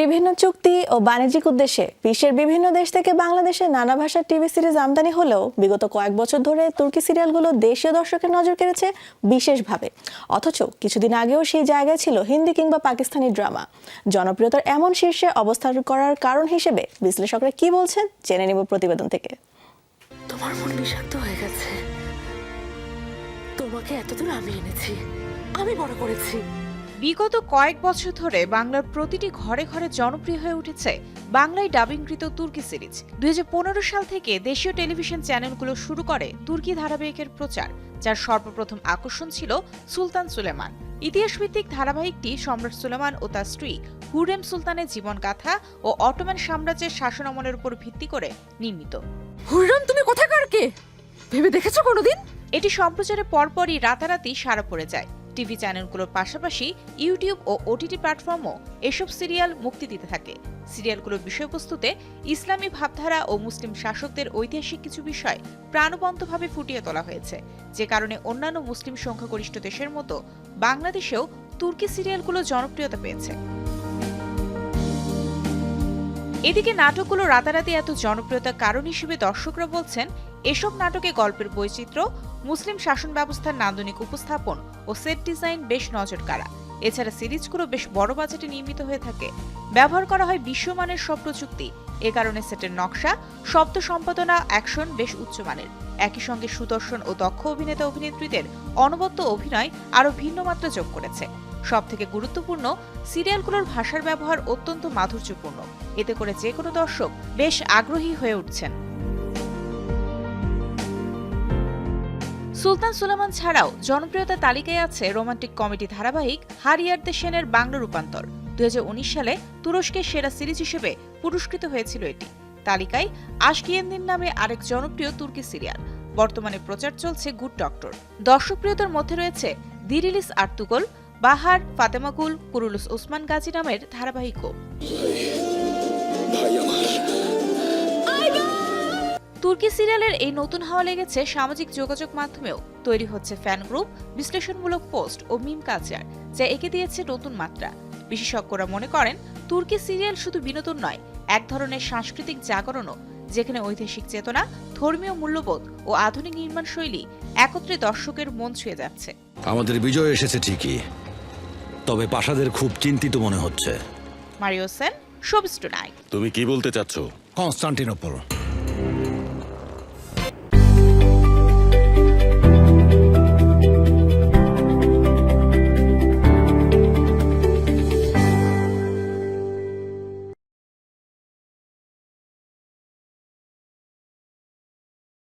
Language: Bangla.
বিভিন্ন চুক্তি ও বাণিজ্যিক উদ্দেশ্যে বিশ্বের বিভিন্ন দেশ থেকে বাংলাদেশে নানা ভাষার টিভি সিরিজ আমদানি হলেও বিগত কয়েক বছর ধরে তুর্কি সিরিয়ালগুলো দেশীয় দর্শকের নজর কেড়েছে বিশেষভাবে। অথচ কিছুদিন আগেও সেই জায়গায় ছিল হিন্দি কিংবা পাকিস্তানি ড্রামা। জনপ্রিয়তার এমন শীর্ষে অবস্থান করার কারণ হিসেবে বিশ্লেষকরা কি বলছেন জেনে নেব প্রতিবেদন থেকে। তোমার মন বিষাক্ত হয়ে গেছে। তোমাকে এতদূর আমি এনেছি। আমি বড় করেছি। বিগত কয়েক বছর ধরে বাংলার প্রতিটি ঘরে ঘরে জনপ্রিয় হয়ে উঠেছে বাংলায় ডাবিংকৃত তুর্কি সিরিজ। দুই হাজার পনেরো সাল থেকে দেশীয় টেলিভিশন চ্যানেলগুলো শুরু করে তুর্কি ধারাবাহিকের প্রচার যার সর্বপ্রথম আকর্ষণ ছিল সুলতান সুলেমান। ইতিহাসভিত্তিক ধারাবাহিকটি সম্রাট সুলেমান ও তার স্ত্রী হুরেম সুলতানের জীবনগাথা ও অটোম্যান সাম্রাজ্যের শাসনামলের উপর ভিত্তি করে নির্মিত। হুররাম তুমি কোথাকার কে? ভেবে দেখেছ কোনোদিন? এটি সম্প্রচারের পরপরই রাতারাতি সারা পড়ে যায়। টিভি চ্যানেলগুলোর পাশাপাশি ইউটিউব ও ওটিটি প্ল্যাটফর্মও এসব সিরিয়াল মুক্তি দিতে থাকে। সিরিয়ালগুলোর বিষয়বস্তুতে ইসলামী ভাবধারা ও মুসলিম শাসকদের ঐতিহাসিক কিছু বিষয় প্রাণবন্তভাবে ফুটিয়ে তোলা হয়েছে। যে কারণে অন্যান্য মুসলিম সংখ্যাগরিষ্ঠ দেশের মতো বাংলাদেশেও তুর্কি সিরিয়ালগুলো জনপ্রিয়তা পেয়েছে। এদিকে নাটকগুলো রাতারাতি এত জনপ্রিয়তার কারণ হিসেবে দর্শকরা বলছেন, এসব নাটকে গল্পের বৈচিত্র্য, মুসলিম শাসন ব্যবস্থার নান্দনিক উপস্থাপন ও সেট ডিজাইন বেশ নজর কাড়া এছাড়া সিরিজগুলো বেশ বড় বাজেটে নির্মিত হয়ে থাকে। ব্যবহার করা হয় বিশ্বমানের সব প্রযুক্তি। এ কারণে সেটের নকশা, শব্দ সম্পাদনা, অ্যাকশন বেশ উচ্চমানের। একই সঙ্গে সুদর্শন ও দক্ষ অভিনেতা অভিনেত্রীদের অনবদ্য অভিনয় আরও ভিন্ন মাত্রা যোগ করেছে। সব থেকে গুরুত্বপূর্ণ, সিরিয়ালগুলোর ভাষার ব্যবহার অত্যন্ত মাধুর্যপূর্ণ। এতে করে যে কোনো দর্শক বেশ আগ্রহী হয়ে উঠছেন। সুলতান সুলেমান ছাড়াও জনপ্রিয়তা তালিকায় আছে রোমান্টিক কমেডি ধারাবাহিক হারিয়ারদে সেনের বাংলা রূপান্তর। দুই হাজার উনিশ সালে তুরস্কের সেরা সিরিজ হিসেবে পুরস্কৃত হয়েছিল এটি। তালিকায় আশকিয়েন্দিন নামে আরেক জনপ্রিয় তুর্কি সিরিয়াল। বর্তমানে প্রচার চলছে গুড ডক্টর। দর্শকপ্রিয়তার মধ্যে রয়েছে দিরিলিস আর্তুগোল, বাহার ফাতেমাকুল, কুরুলুস ওসমান গাজী নামের ধারাবাহিকও। তুর্কি সিরিয়ালের এই নতুন হাওয়া লেগেছে সামাজিক যোগাযোগ মাধ্যমেও। তৈরি হচ্ছে ফ্যান গ্রুপ বিশ্লেষণমূলক পোস্ট ও মিম কালচার যা একে দিয়েছে নতুন মাত্রা। বিশেষজ্ঞরা মনে করেন তুর্কি সিরিয়াল শুধু বিনোদন নয় এক ধরনের সাংস্কৃতিক জাগরণও যেখানে ঐতিহাসিক চেতনা ধর্মীয় মূল্যবোধ ও আধুনিক নির্মাণ শৈলী একত্রে দর্শকের মন ছুঁয়ে যাচ্ছে। আমাদের বিজয় এসেছে ঠিকই তবে পাশাদের খুব চিন্তিত মনে হচ্ছে। মারিও সেন শোবিস টুনাইট তুমি কি বলতে চাচ্ছ? কনস্টান্টিনোপল।